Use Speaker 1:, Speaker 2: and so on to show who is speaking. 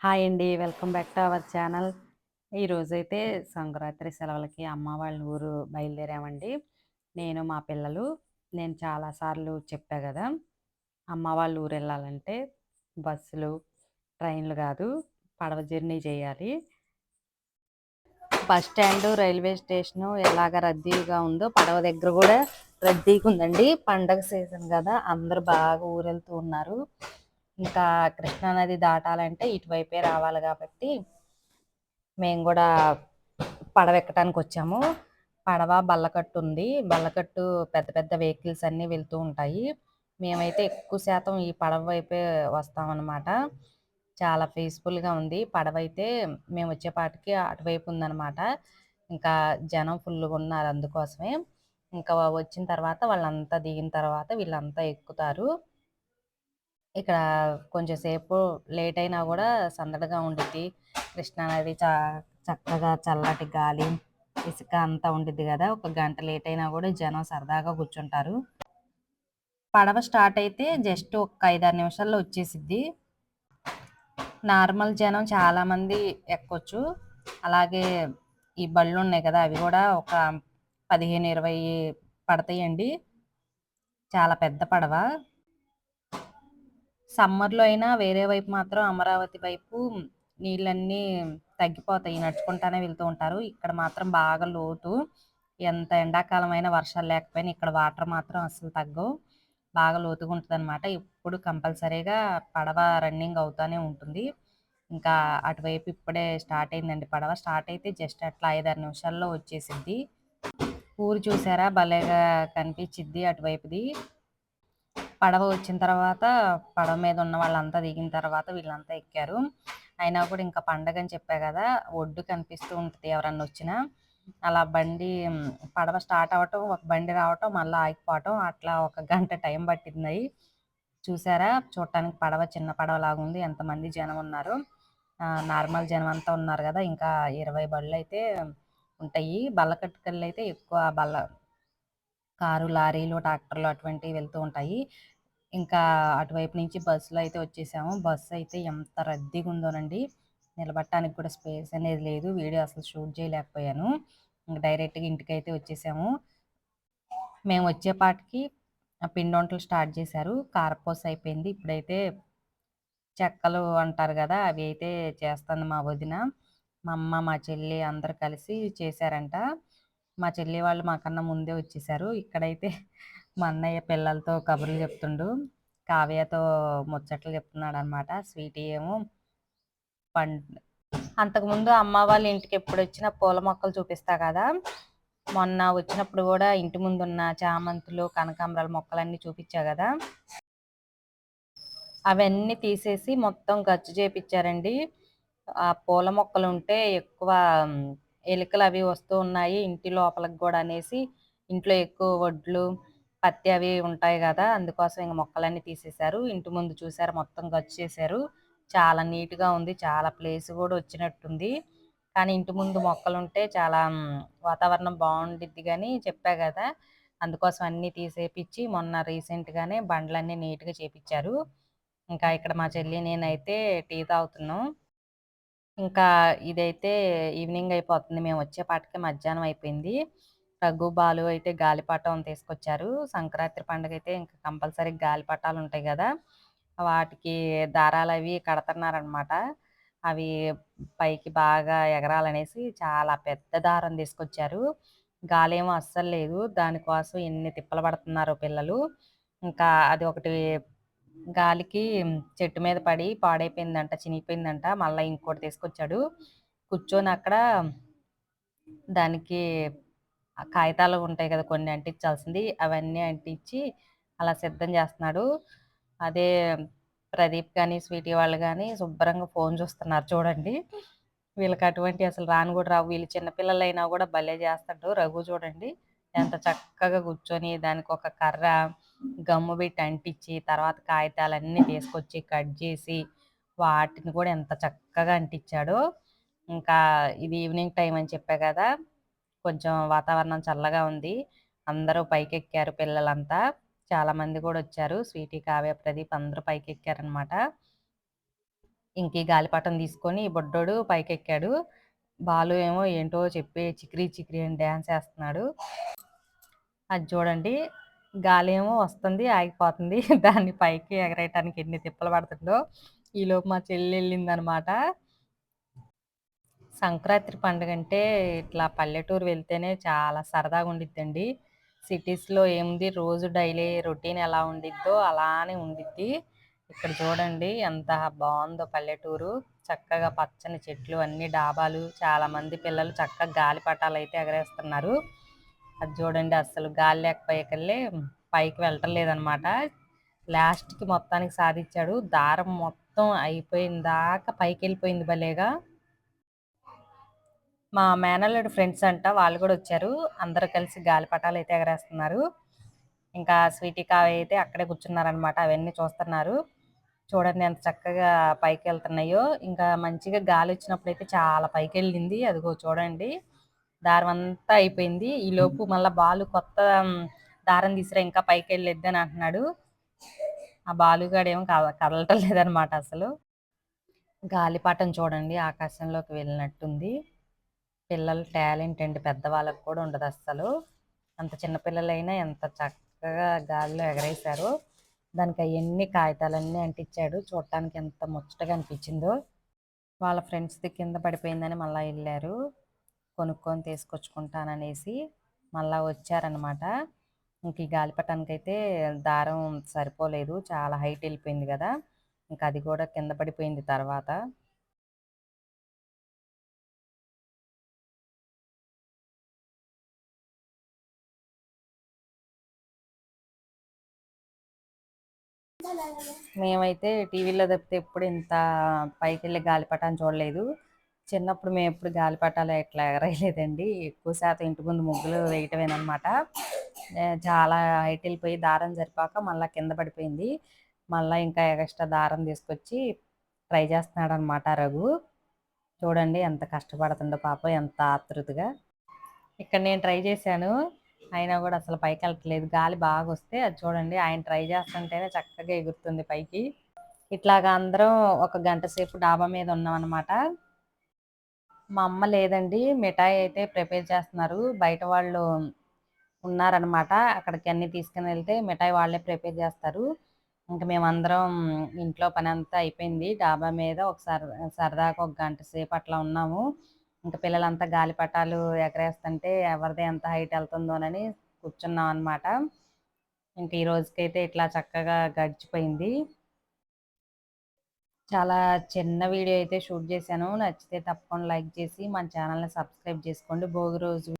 Speaker 1: Hi అండి. Welcome back to our channel. ఈరోజైతే సంక్రాంతి సెలవులకి అమ్మ వాళ్ళ ఊరు బయలుదేరామండి. నేను మా పిల్లలు నేను చాలాసార్లు చెప్పా కదా అమ్మ వాళ్ళ ఊరు వెళ్ళాలంటే బస్సులు ట్రైన్లు కాదు పడవ జర్నీ చేయాలి. బస్ స్టాండ్ రైల్వే స్టేషను ఎలాగ రద్దీగా ఉందో పడవ దగ్గర కూడా రద్దీగా ఉందండి. పండగ సీజన్ కదా అందరు బాగా ఊరెళ్తూ ఉన్నారు. ఇంకా కృష్ణానది దాటాలంటే ఇటువైపే రావాలి కాబట్టి మేము కూడా పడవ ఎక్కడానికి వచ్చాము. పడవ బల్లకట్టు ఉంది. బల్లకట్టు పెద్ద పెద్ద వెహికల్స్ అన్నీ వెళ్తూ ఉంటాయి. మేమైతే ఎక్కువ శాతం ఈ పడవ వైపే వస్తామన్నమాట. చాలా పీస్ఫుల్గా ఉంది. పడవ అయితే మేము వచ్చేపాటికి అటువైపు ఉందన్నమాట. ఇంకా జనం ఫుల్గా ఉన్నారు అందుకోసమే. ఇంకా వచ్చిన తర్వాత వాళ్ళంతా దిగిన తర్వాత వీళ్ళంతా ఎక్కుతారు. ఇక్కడ కొంచెం సేపు లేట్ అయినా కూడా సందడిగా ఉండిద్ది. కృష్ణానది చా చక్కగా చల్లటి గాలి ఇసుక అంతా ఉండిద్ది కదా. ఒక గంట లేట్ అయినా కూడా జనం సరదాగా కూర్చుంటారు. పడవ స్టార్ట్ అయితే జస్ట్ ఒక ఐదారు నిమిషాల్లో వచ్చేసిద్ది. నార్మల్ జనం చాలామంది ఎక్కొచ్చు. అలాగే ఈ బళ్ళు ఉన్నాయి కదా అవి కూడా ఒక పదిహేను ఇరవై పడతాయండి. చాలా పెద్ద పడవ. సమ్మర్లో అయినా వేరే వైపు మాత్రం అమరావతి వైపు నీళ్ళన్నీ తగ్గిపోతాయి. నడుచుకుంటానే వెళ్తూ ఉంటారు. ఇక్కడ మాత్రం బాగా లోతు. ఎంత ఎండాకాలం అయినా వర్షాలు లేకపోయినా ఇక్కడ వాటర్ మాత్రం అసలు తగ్గవు. బాగా లోతుగా ఉంటుంది అనమాట ఇప్పుడు కంపల్సరీగా పడవ రన్నింగ్ అవుతూనే ఉంటుంది. ఇంకా అటువైపు ఇప్పుడే స్టార్ట్ అయిందండి పడవ. స్టార్ట్ అయితే జస్ట్ అట్లా ఐదారు నిమిషాల్లో వచ్చేసిద్ది. ఊరు చూసారా? భలేగా కనిపించిద్ది అటువైపుది. పడవ వచ్చిన తర్వాత పడవ మీద ఉన్న వాళ్ళంతా దిగిన తర్వాత వీళ్ళంతా ఎక్కారు. అయినా కూడా ఇంకా పండగ అని చెప్పా కదా ఒడ్డు కనిపిస్తూ ఉంటుంది ఎవరన్నా వచ్చినా. అలా బండి పడవ స్టార్ట్ అవ్వటం ఒక బండి రావటం మళ్ళీ ఆగిపోవటం అట్లా ఒక గంట టైం పట్టింది. చూసారా? చూడటానికి పడవ చిన్న పడవ లాగుంది ఉంది. ఎంతమంది జనం ఉన్నారు? నార్మల్ జనం అంతా ఉన్నారు కదా. ఇంకా ఇరవై బళ్ళు అయితే ఉంటాయి. బల్ల కట్టుకల్లు అయితే ఎక్కువ బల్ల కారు లారీలు ట్రాక్టర్లు అటువంటివి వెళ్తూ ఉంటాయి. ఇంకా అటువైపు నుంచి బస్సులో అయితే వచ్చేసాము. బస్సు అయితే ఎంత రద్దీగా ఉందోనండి. నిలబడటానికి కూడా స్పేస్ అనేది లేదు. వీడియో అసలు షూట్ చేయలేకపోయాను. ఇంకా డైరెక్ట్గా ఇంటికి అయితే వచ్చేసాము. మేము వచ్చేపాటికి పిండి వంటలు స్టార్ట్ చేశారు. కారపూస అయిపోయింది. ఇప్పుడైతే చెక్కలు అంటారు కదా అవి అయితే చేస్తుంది మా వదిన. మా అమ్మ మా చెల్లి అందరు కలిసి చేశారంట. మా చెల్లి వాళ్ళు మాకన్నా ముందే వచ్చేసారు. ఇక్కడైతే మా అన్నయ్య పిల్లలతో కబుర్లు చెప్తుండు. కావ్యతో ముచ్చట్లు చెప్తున్నాడు అనమాట స్వీటీ ఏమో పండ్ అంతకుముందు అమ్మ వాళ్ళ ఇంటికి ఎప్పుడు వచ్చినా పూల మొక్కలు చూపిస్తా కదా. మొన్న వచ్చినప్పుడు కూడా ఇంటి ముందు ఉన్న చామంతులు కనకాంబరాల మొక్కలన్నీ చూపించా కదా. అవన్నీ తీసేసి మొత్తం ఖర్చు చేపించారండి ఆ పూల మొక్కలు ఉంటే ఎక్కువ ఎలుకలు అవి వస్తూ ఉన్నాయి ఇంటి లోపలికి కూడా అనేసి. ఇంట్లో ఎక్కువ వడ్లు పత్తి అవి ఉంటాయి కదా అందుకోసం ఇంక మొక్కలన్నీ తీసేశారు. ఇంటి ముందు చూసారు మొత్తం గచ్చు చేశారు. చాలా నీట్గా ఉంది చాలా ప్లేస్ కూడా వచ్చినట్టుంది. కానీ ఇంటి ముందు మొక్కలు ఉంటే చాలా వాతావరణం బాగుండిద్ది కానీ చెప్పా కదా. అందుకోసం అన్నీ తీసేపిచ్చి మొన్న రీసెంట్గానే బండ్లన్నీ నీట్గా చేపించారు ఇంకా ఇక్కడ మా చెల్లి నేనైతే టీ తాగుతున్నాం. ఇంకా ఇదైతే ఈవినింగ్ అయిపోతుంది. మేము వచ్చేపాటికి మధ్యాహ్నం అయిపోయింది. రఘు బాలు అయితే గాలిపటం తీసుకొచ్చారు. సంక్రాంతి పండుగ అయితే ఇంకా కంపల్సరీ గాలిపటాలు ఉంటాయి కదా. వాటికి దారాలు అవి కడుతున్నారనమాట అవి పైకి బాగా ఎగరాలనేసి చాలా పెద్ద దారం తీసుకొచ్చారు. గాలి ఏమో అస్సలు లేదు. దానికోసం ఎన్ని తిప్పలు పడుతున్నారు పిల్లలు. ఇంకా అది ఒకటి గాలికి చెట్టు మీద పడి పాడైపోయిందంట చినిగిపోయిందంట. మళ్ళీ ఇంకోటి తీసుకొచ్చాడు. కూర్చొని అక్కడ దానికి కాగితాలు ఉంటాయి కదా కొన్ని అంటించాల్సింది. అవన్నీ అంటించి అలా సిద్ధం చేస్తున్నాడు. అదే ప్రదీప్ కానీ స్వీటీ వాళ్ళు కానీ శుభ్రంగా ఫోన్ చూస్తున్నారు చూడండి. వీళ్ళకి అటువంటి అసలు రాను కూడా రావు. వీళ్ళు చిన్నపిల్లలైనా కూడా భలే చేస్తాడు రఘు చూడండి. ఎంత చక్కగా కూర్చొని దానికి ఒక కర్ర గమ్ము పెట్టి అంటించి తర్వాత కాగితాలన్నీ తీసుకొచ్చి కట్ చేసి వాటిని కూడా ఎంత చక్కగా అంటించాడు. ఇంకా ఇది ఈవినింగ్ టైం అని చెప్పా కదా కొంచెం వాతావరణం చల్లగా ఉంది. అందరూ పైకెక్కారు పిల్లలంతా. చాలా మంది కూడా వచ్చారు. స్వీటీ కావ్య ప్రదీప్ అందరూ పైకెక్కారనమాట ఇంక ఈ గాలిపటం తీసుకొని బొడ్డోడు పైకెక్కాడు. బాలు ఏమో ఏంటో చెప్పి చిక్రీ చిక్రీ అని డ్యాన్స్ వేస్తున్నాడు. అది చూడండి. గాలి ఏమో వస్తుంది ఆగిపోతుంది. దాన్ని పైకి ఎగరేయటానికి ఎన్ని తిప్పలు పడుతుందో. ఈలోపు మా చెల్లి వెళ్ళిందనమాట. సంక్రాంతి పండుగ అంటే ఇట్లా పల్లెటూరు వెళ్తేనే చాలా సరదాగా ఉండిద్దండి. సిటీస్లో ఏముంది? రోజు డైలీ రొటీన్ ఎలా ఉండిద్దో అలానే ఉండిద్ది. ఇక్కడ చూడండి ఎంత బాగుందో పల్లెటూరు. చక్కగా పచ్చని చెట్లు అన్ని డాబాలు చాలామంది పిల్లలు చక్కగా గాలిపటాలు అయితే ఎగరేస్తున్నారు. అది చూడండి అసలు గాలి లేకపోయేకల్లే పైకి వెళ్ళటం లేదనమాట లాస్ట్కి మొత్తానికి సాధించాడు. దారం మొత్తం అయిపోయిన దాకా పైకి వెళ్ళిపోయింది భలేగా. మా మేనల్లుడు ఫ్రెండ్స్ అంట వాళ్ళు కూడా వచ్చారు. అందరూ కలిసి గాలిపటాలు అయితే ఎగరేస్తున్నారు. ఇంకా స్వీటీ కావి అయితే అక్కడే కూర్చున్నారనమాట అవన్నీ చూస్తున్నారు. చూడండి ఎంత చక్కగా పైకి వెళ్తున్నాయో. ఇంకా మంచిగా గాలి వచ్చినప్పుడు అయితే చాలా పైకి వెళ్ళింది. అదిగో చూడండి. దారం అంతా అయిపోయింది. ఈ లోపు మళ్ళీ బాలు కొత్త దారం తీసిరా ఇంకా పైకి వెళ్ళొద్దు అని అంటున్నాడు. ఆ బాలుగాడేమో కద కదలటం లేదనమాట అసలు. గాలిపాటం చూడండి ఆకాశంలోకి వెళ్ళినట్టుంది. పిల్లలు టాలెంట్ అండి పెద్దవాళ్ళకు కూడా ఉండదు అస్సలు. అంత చిన్నపిల్లలైనా ఎంత చక్కగా గాలిలో ఎగరేశారు. దానికి అవన్నీ కాగితాలన్నీ అంటించాడు. చూడటానికి ఎంత ముచ్చటగా అనిపించిందో. వాళ్ళ ఫ్రెండ్స్ది కింద పడిపోయిందని మళ్ళీ వెళ్ళారు. కొనుక్కొని తీసుకొచ్చుకుంటాననేసి మళ్ళీ వచ్చారనమాట. ఇంక ఈ గాలిపటానికి అయితే దారం సరిపోలేదు చాలా హైట్ వెళ్ళిపోయింది కదా. ఇంకా అది కూడా కింద పడిపోయింది తర్వాత. మేమైతే టీవీలో తప్పితే ఎప్పుడు ఇంత పైకి వెళ్ళి గాలిపటాన్ని చూడలేదు. చిన్నప్పుడు మేము ఎప్పుడు గాలిపటాలు ఎట్లా ఎగరేయలేదండి. ఎక్కువ శాతం ఇంటి ముందు ముగ్గులు వేయటమేనమాట చాలా హైట్ వెళ్ళిపోయి దారం జరిపాక మళ్ళీ కింద పడిపోయింది. మళ్ళీ ఇంకా ఎక్స్ట్రా దారం తీసుకొచ్చి ట్రై చేస్తున్నాడు అనమాట రఘు. చూడండి ఎంత కష్టపడుతుండో పాప ఎంత ఆతృతగా ఇక్కడ నేను ట్రై చేశాను. అయినా కూడా అసలు పైకి వెళ్ళట్లేదు. గాలి బాగా వస్తే అది చూడండి ఆయన ట్రై చేస్తుంటేనే చక్కగా ఎగురుతుంది పైకి. ఇట్లాగా అందరం ఒక గంట సేపు డాబా మీద ఉన్నాం అనమాట మా అమ్మ లేదండి. మిఠాయి అయితే ప్రిపేర్ చేస్తున్నారు. బయట వాళ్ళు ఉన్నారనమాట అక్కడికి అన్ని తీసుకుని వెళ్తే మిఠాయి వాళ్ళే ప్రిపేర్ చేస్తారు. ఇంకా మేమందరం ఇంట్లో పని అంతా అయిపోయింది. డాబా మీద ఒకసారి సరదాగా ఒక గంట సేపు అట్లా ఉన్నాము. ఇంకా పిల్లలంతా గాలిపటాలు ఎగరేస్తుంటే ఎవరిది ఎంత హైట్ వెళ్తుందోనని కూర్చున్నాం అనమాట ఇంకా ఈ రోజుకైతే ఇట్లా చక్కగా గడిచిపోయింది. చాలా చిన్న వీడియో అయితే షూట్ చేశాను. నచ్చితే తప్పకుండా లైక్ చేసి మన ఛానల్ని సబ్స్క్రైబ్ చేసుకోండి. భోగి రోజు